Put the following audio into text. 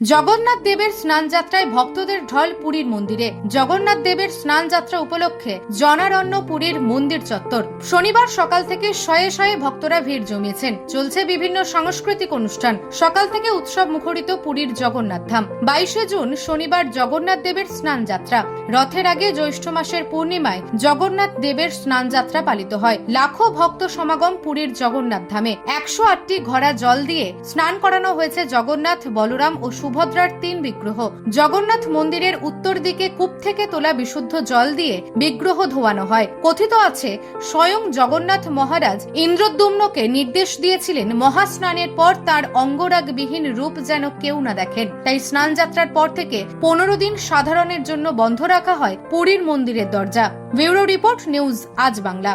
জগন্নাথ দেবের স্নানযাত্রায় ভক্তদের ঢল পুরীর মন্দিরে। জগন্নাথ দেবের স্নানযাত্রা উপলক্ষে জনারণ্য পুরীর মন্দির চত্বর। শনিবার সকাল থেকে শয়ে শয়ে ভক্তরা ভিড় জমিয়েছেন। চলছে বিভিন্ন সাংস্কৃতিক অনুষ্ঠান। সকাল থেকে উৎসব মুখরিত পুরীর জগন্নাথ ধাম। বাইশে জুন শনিবার জগন্নাথ দেবের স্নানযাত্রা রথের আগে জ্যৈষ্ঠ মাসের পূর্ণিমায় জগন্নাথ দেবের স্নানযাত্রা পালিত হয়। লাখো ভক্ত সমাগম পুরীর জগন্নাথ ধামে। একশো আটটি ঘোড়া জল দিয়ে স্নান করানো হয়েছে জগন্নাথ, বলরাম ও সুভদ্রার তিন বিগ্রহ। জগন্নাথ মন্দিরের উত্তর দিকে কূপ থেকে তোলা বিশুদ্ধ জল দিয়ে বিগ্রহ ধোয়ানো হয়। কথিত আছে, স্বয়ং জগন্নাথ মহারাজ ইন্দ্রদ্যুম্নকে নির্দেশ দিয়েছিলেন মহাস্নানের পর তার অঙ্গরাগবিহীন রূপ যেন কেউ না দেখেন। তাই স্নান যাত্রার পর থেকে পনেরো দিন সাধারণের জন্য বন্ধ রাখা হয় পুরীর মন্দিরের দরজা। ব্যুরো রিপোর্ট নিউজ আজ বাংলা।